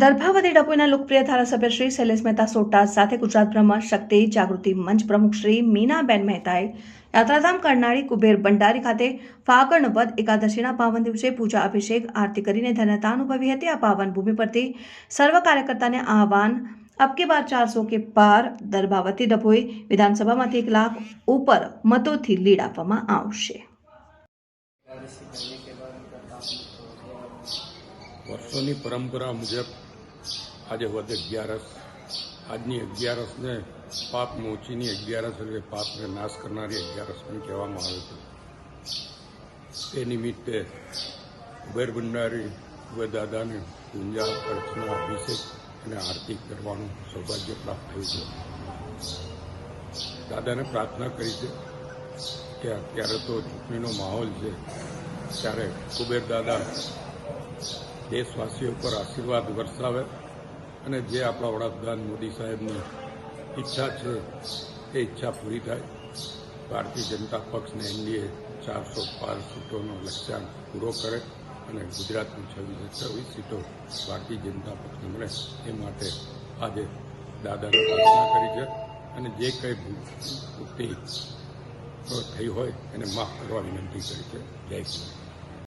દર્ભાવતી ડભોઈના લોકપ્રિય ધારાસભ્ય શ્રી શૈલેષ મહેતા સોટા સાથે ગુજરાત બ્રહ્મ શક્તિ જાગૃતિ મંચ પ્રમુખ શ્રી મીનાબેન મહેતાએ યાત્રાધામ કરનાળી કુબેર ભંડારી ખાતે ફાગણ વદ એકાદશીના પાવન દિવસે પૂજા અભિષેક આરતી કરીને ધન્યતા અનુભવી હતી. આ પાવન ભૂમિ પરથી સર્વ કાર્યકર્તાને આહવાન અબકે બાર ચારસો કે પાર દર્ભાવતી ડભોઈ વિધાનસભામાંથી એક લાખ ઉપર મતોથી લીડ આપવામાં આવશે. વર્ષોની પરંપરા મુજબ આજે વધ અગિયારસ. આજની અગિયારસને પાપ મોચીની અગિયારસ એટલે પાપને નાશ કરનારી અગિયારસ પણ કહેવામાં આવે છે. તે નિમિત્તે કુબેર ભંડારી કુબેર દાદાને પૂજા, અર્ચના, અભિષેક અને આરતી કરવાનું સૌભાગ્ય પ્રાપ્ત થયું છે. દાદાને પ્રાર્થના કરી છે કે અત્યારે તો ચૂંટણીનો માહોલ છે, ત્યારે કુબેર દાદા દેશવાસીઓ પર આશીર્વાદ વરસાવે અને જે આપણા વડાપ્રધાન મોદી સાહેબની ઈચ્છા છે, એ ઈચ્છા પૂરી થાય. ભારતીય જનતા પક્ષને એનડીએ ચારસો પાંચ સીટોનો લક્ષ્યાંક પૂરો કરે અને ગુજરાતની છવ્વીસ છવ્વીસ સીટો ભારતીય જનતા પક્ષને મળે, એ માટે આજે દાદાને પ્રાર્થના કરી છે. અને જે કંઈ ભૂતિ થઈ હોય, એને માફ કરવા વિનંતી કરી છે. જય શ્રી